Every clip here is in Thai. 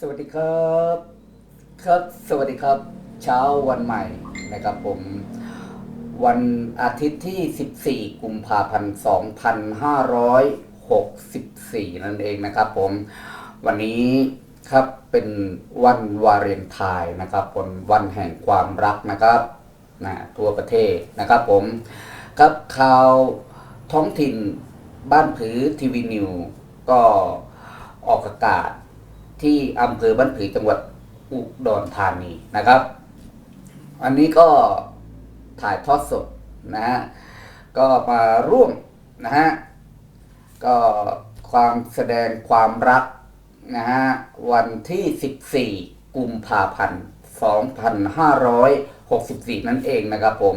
สวัสดีครับ ครับ สวัสดีครับ เช้าวันใหม่นะครับผม วันอาทิตย์ที่ 14 กุมภาพันธ์ 2564 นั่นเองนะครับผม วันนี้ครับเป็นวันวาเลนไทน์นะครับผมวันแห่งความรักนะครับนะทั่วประเทศนะครับผม ครับข่าวท้องถิ่นบ้านผือทีวีนิว ก็ออกอากาศ ที่อำเภอบ้านผือจังหวัดอุดรธานีนะครับ อันนี้ก็ถ่ายทอดสดนะฮะก็มาร่วมนะฮะก็ความแสดงความรักนะฮะวันที่ 14 กุมภาพันธ์ 2564 นั่นเองนะครับผม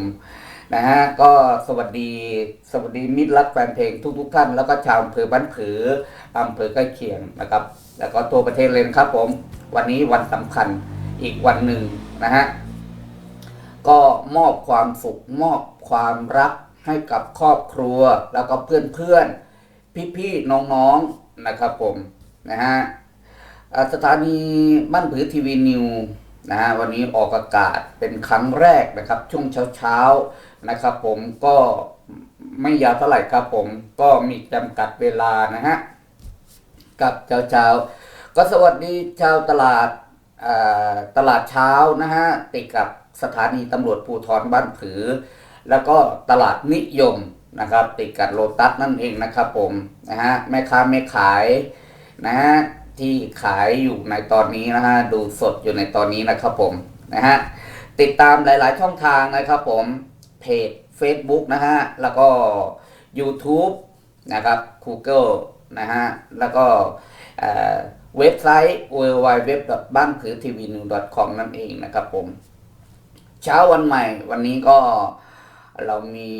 นะฮะก็สวัสดีสวัสดีมิตรรักแฟนเพลงทุกๆท่าน แล้วก็ชาวอำเภอบ้านผืออำเภอใกล้เคียงนะครับ แล้วก็ตัวประเทศเลยนะครับผมวันนี้วันสำคัญอีกวันหนึ่งนะฮะก็มอบความสุขมอบความรักให้กับครอบครัว แล้วก็เพื่อนๆพี่ๆน้องๆนะครับผมนะฮะสถานีบ้านผือทีวีนิว นะวันนี้ออกอากาศเป็นครั้งแรกนะครับ ช่วงเช้าๆนะครับ ผมก็ไม่ยาวเท่าไหร่ครับ ผมก็มีจำกัดเวลานะฮะกับเช้าๆก็สวัสดีชาวตลาดตลาดเช้านะฮะติดกับสถานีตำรวจภูธรบ้านผือ แล้วก็ตลาดนิยมนะครับ ติดกับโลตัสนั่นเองนะครับ ผมนะฮะแม่ค้าแม่ขายนะฮะ ที่ขายอยู่ในตอนนี้นะฮะดูสดอยู่ในตอนนี้นะครับผมนะฮะติดตามหลาย ๆ ช่องทางนะครับผมเพจ Facebook นะฮะแล้วก็ YouTube นะครับ Google นะฮะแล้วก็เอ่อเว็บไซต์ w w w b a n p u t v n e w c o m นั่นเองนะครับผม เช้าวันใหม่วันนี้ก็เรามี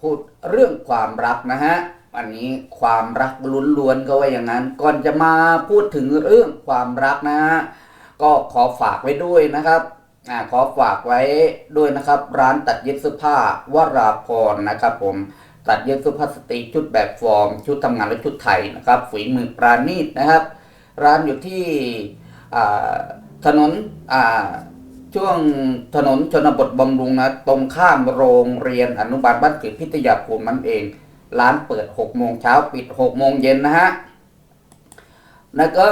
พูดเรื่องความรักนะฮะ วันนี้ความรักล้วนๆก็ว่าอย่างนั้น ก่อนจะมาพูดถึงเรื่องความรักนะฮะก็ขอฝากไว้ด้วยนะครับอ่าขอฝากไว้ด้วยนะครับ ร้านตัดเย็บเสื้อผ้าวราพรนะครับ ผมตัดเย็บเสื้อผ้าสตรีชุดแบบฟอร์ม ชุดทำงานและชุดไทยนะครับฝีมือปราณีตนะครับ ร้านอยู่ที่อ่าถนนอ่าช่วงถนนชนบทบำรุงนะตรงข้ามโรงเรียนอนุบาลบ้านเกิดพิทยาภูมิมันเอง ร้านเปิด6โมงเช้าปิด6โมงเย็นนะฮะ แล้วก็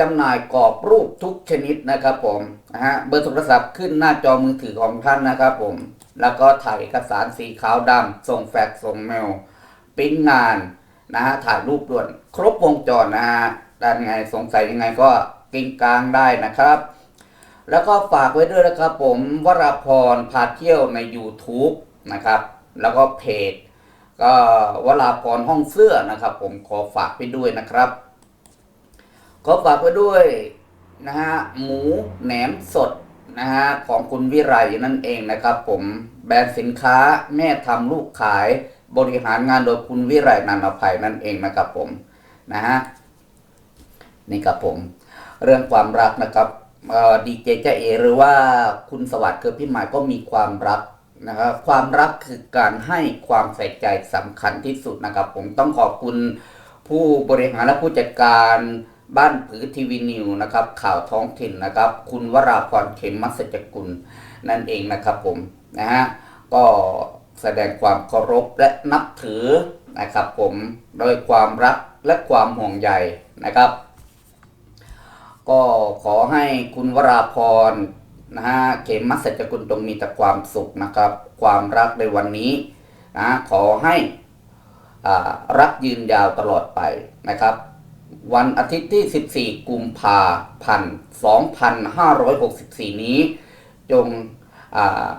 จำหน่ายกรอบรูปทุกชนิดนะครับผมนะฮะเบอร์โทรศัพท์ขึ้นหน้าจอมือถือของท่านนะครับผม แล้วก็ถ่ายเอกสารสีขาวดำส่งแฟกซ์ส่งเมลปริ้นงานนะฮะถ่ายรูปด่วนครบวงจรนะฮะด้านไงสงสัยยังไงก็กิ้งกลางได้นะครับ แล้วก็ฝากไว้ด้วยนะครับผมวราพรพาเที่ยวใน YouTube นะครับ แล้วก็เพจ ก็วราพรห้องเสื้อนะครับ ผมขอฝากไปด้วยนะครับ ขอฝากไว้ด้วยนะฮะหมูแหนมสดนะฮะของคุณวิไรนั่นเองนะครับ ผมแบรนด์สินค้าแม่ทำลูกขายบริหารงานโดยคุณวิไรนันอภัยนั่นเองนะครับผมนะฮะนี่ครับผม เรื่องความรักนะครับดีเจเจเอหรือว่าคุณสวัสดิ์คือพี่หมายก็มีความรัก นะครับความรักคือการให้ความใส่ใจสำคัญที่สุดนะครับ ผมต้องขอบคุณผู้บริหารและผู้จัดการบ้านผือทีวีนิวนะครับ ข่าวท้องถิ่นนะครับ คุณวราพรเขมมัสจกุลนั่นเองนะครับผมนะฮะก็แสดงความเคารพและนับถือนะครับผมโดยความรักและความห่วงใยนะครับ ก็ขอให้คุณวราพร นะฮะเขมมัสจกุลจงมีแต่ความสุขนะครับ ความรักในวันนี้นะขอให้รักยืนยาวตลอดไปนะครับ วันอาทิตย์ที่ 14 กุมภาพันธ์ 2564 นี้ จงอ่า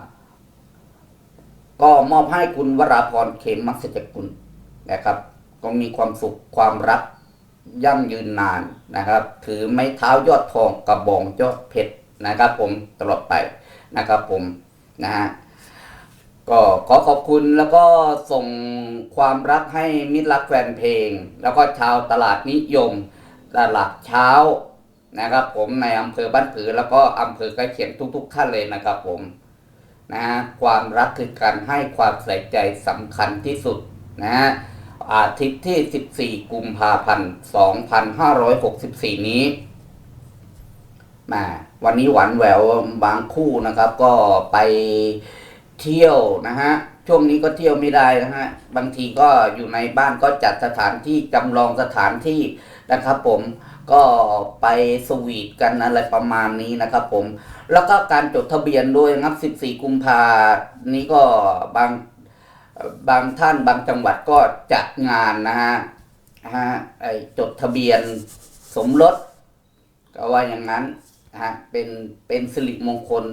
ก็มอบให้คุณวราพรเขมมัสจกุลนะครับก็มีความสุขความรักยั่งยืนนานนะครับ ถือไม้เท้ายอดทองกระบองยอดเพชร นะครับผมตลอดไปนะครับผมนะฮะก็ขอขอบคุณแล้วก็ส่งความรักให้มิตรรักแฟนเพลง แล้วก็ชาวตลาดนิยม ตลาดเช้านะครับผมในอำเภอบ้านผือแล้วก็อำเภอใกล้เคียงทุกๆท่านเลยนะครับผมนะฮะความรักคือการให้ความใส่ใจสำคัญที่สุดนะฮะอาทิตย์ที่ 14 กุมภาพันธ์ 2564 นี้ มาวันนี้หวานแหววบางคู่นะครับ ก็ไปเที่ยวนะฮะช่วงนี้ก็เที่ยวไม่ได้นะฮะบางทีก็อยู่ในบ้านก็จัดสถานที่จำลองสถานที่นะครับผมก็ไปสวีทกันอะไรประมาณนี้นะครับผม แล้วก็การจดทะเบียนด้วยนะครับ 14 กุมภานี้ก็บางบางท่านบางจังหวัดก็จัดงานนะฮะฮะไอจดทะเบียนสมรสก็ว่าอย่างนั้น นะฮะเป็นเป็นสิริมงคล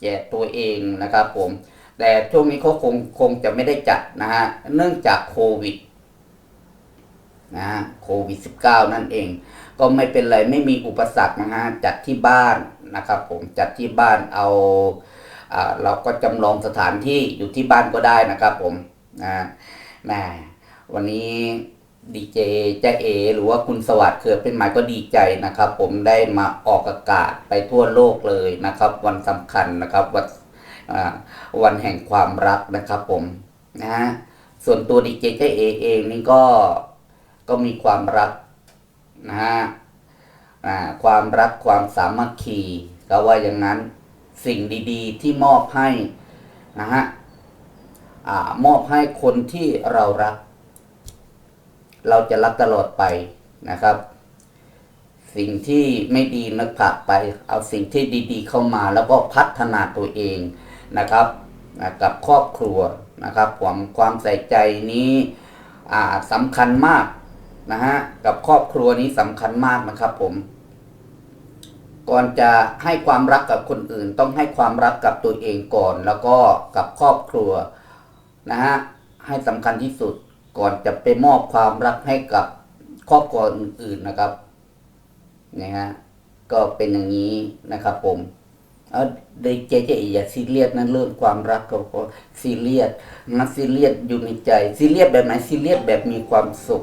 แก่ตัวเองนะครับผม แต่ช่วงนี้เขาคงคงจะไม่ได้จัดนะฮะเนื่องจากโควิดนะฮะโควิด -19 นั่นเอง ก็ไม่เป็นไรไม่มีอุปสรรคนะฮะจัดที่บ้านนะครับผมจัดที่บ้านเอาอ่าเราก็จำลองสถานที่อยู่ที่บ้านก็ได้นะครับผมนะแหมวันนี้ ดีเจแจ้เอ หรือว่าคุณสวัสดิ์เคือเป็นหมายก็ดีใจนะครับ ผมได้มาออกอากาศไปทั่วโลกเลยนะครับ วันสำคัญนะครับวันวันแห่งความรักนะครับ ผมนะฮะส่วนตัวดีเจแจ้เอเองนี่ก็ก็มีความรักนะฮะความรักความสามัคคีก็ว่าอย่างนั้นสิ่งดีๆ ที่มอบให้นะฮะอมอบให้คนที่เรารัก เราจะรักตลอดไปนะครับ สิ่งที่ไม่ดีนึกผลักไป เอาสิ่งที่ดีๆเข้ามาแล้วก็พัฒนาตัวเองนะครับนะกับครอบครัวนะครับความความใส่ใจนี้สำคัญมากนะฮะกับครอบครัวนี้สำคัญมากนะครับผม ก่อนจะให้ความรักกับคนอื่น ต้องให้ความรักกับตัวเองก่อน แล้วก็กับครอบครัวนะฮะให้สำคัญที่สุด ก่อนจะไปมอบความรักให้กับครอบครัวอื่นๆนะครับนะฮะก็เป็นอย่างนี้นะครับผมเอาเด็กเจ๊ๆอย่าซีเรียสนะเรื่องความรักก็ซีเรียสนะซีเรียสอยู่ในใจซีเรียสแบบไหนซีเรียสแบบมีความสุข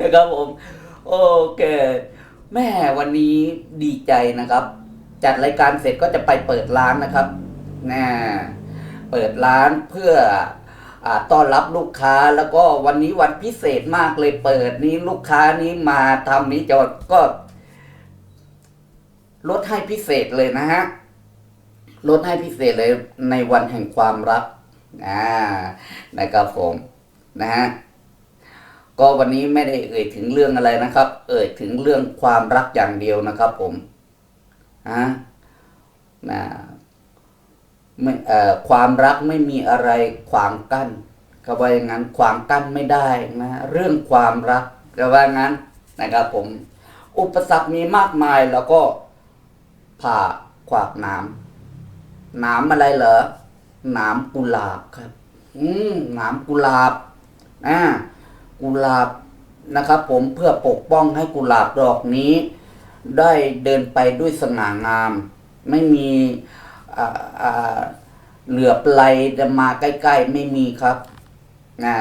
นะครับผมโอเค แม่วันนี้ดีใจนะครับ จัดรายการเสร็จก็จะไปเปิดร้านนะครับนะเปิดร้านเพื่อ ต้อนรับลูกค้าแล้วก็วันนี้วันพิเศษมากเลยเปิดนี้ลูกค้านี้มาทำนี้จะก็ลดให้พิเศษเลยนะฮะลดให้พิเศษเลยในวันแห่งความรักอ่านะครับผมนะฮะก็วันนี้ไม่ได้เอ่ยถึงเรื่องอะไรนะครับ เอ่ยถึงเรื่องความรักอย่างเดียวนะครับ ผมนะนะ ไม่ความรักไม่มีอะไรขวางกั้นก็ว่าอย่างนั้นขวางกั้นไม่ได้นะเรื่องความรักก็ว่างั้นนะครับผม อุปสรรคมีมากมายแล้วก็ผ่าขวากน้ำน้ำอะไรเหรอหน้ำกุหลาบครับ อืมหน้ำกุหลาบอ่ากุหลาบนะครับ ผมเพื่อปกป้องให้กุหลาบดอกนี้ ได้เดินไปด้วยสง่างาม ไม่มี เหลือบไหลจะมาใกล้ ๆ ไม่มีครับอ่า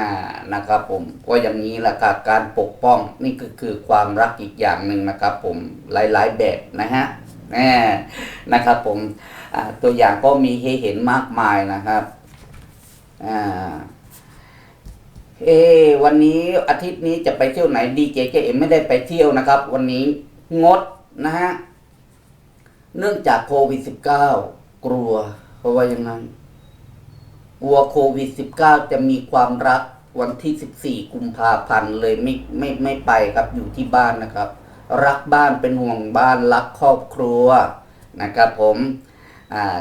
นะครับผมก็อย่างนี้แหละครับการปกป้องนี่ก็คือความรักอีกอย่างหนึ่งนะครับ ผมหลายๆแบบนะฮะน่นะครับผมตัวอย่างก็มีให้เห็นมากมายนะครับอเออวันนี้อาทิตย์นี้จะไปเที่ยวไหนดีเจเจเอ็มไม่ได้ไปเที่ยวนะครับ วันนี้งดนะฮะเนื่องจากโควิด -19 กลัว เพราะว่าอย่างนั้นกลัวโควิด -19 จะมีความรักวันที่ 14 กุมภาพันธ์เลยไม่ไม่ไม่ไปครับอยู่ที่บ้านนะครับ รักบ้านเป็นห่วงบ้านรักครอบครัวนะครับผม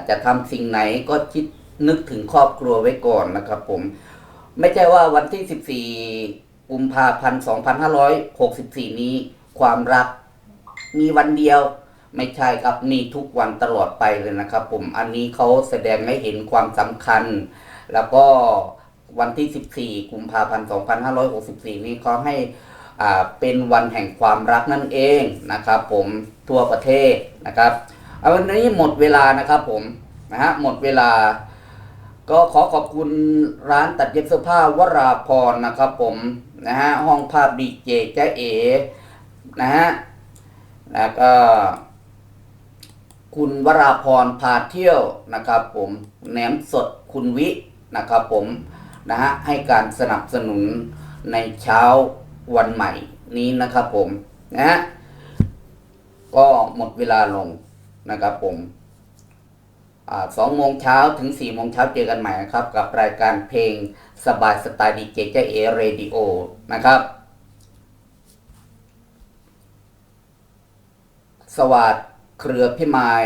จะทำสิ่งไหนก็คิดนึกถึงครอบครัวไว้ก่อนนะครับผม ไม่ใช่ว่าวันที่ 14 กุมภาพันธ์ 2564 นี้ ความรักมีวันเดียว ไม่ใช่ครับมีทุกวันตลอดไปเลยนะครับ ผมอันนี้เขาแสดงให้เห็นความสำคัญ แล้วก็วันที่ 14 กุมภาพันธ์ 2564 นี้เขาให้อ่าเป็นวันแห่งความรักนั่นเองนะครับ ผมทั่วประเทศนะครับเอาวันนี้หมดเวลานะครับผมนะฮะหมดเวลา ก็ขอขอบคุณร้านตัดเย็บเสื้อผ้าวราพรนะครับ ผมนะฮะห้องภาพดีเจแจ้เอนะฮะแล้วก็ คุณวราพรพาเที่ยวนะครับผมแหนมสดคุณวินะครับผมนะฮะให้การสนับสนุนในเช้าวันใหม่นี้นะครับผมนะฮะก็หมดเวลาลงนะครับผมอสองโมงเช้าถึงสี่โมงเช้าเจอกันใหม่นะครับ กับรายการเพลงสบายสไตล์ดีเจเจเอเรดิโอนะครับ สวัสดี เครือพิมาย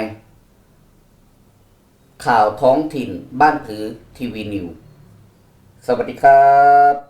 ข่าวท้องถิ่นบ้านผือทีวีนิว สวัสดีครับ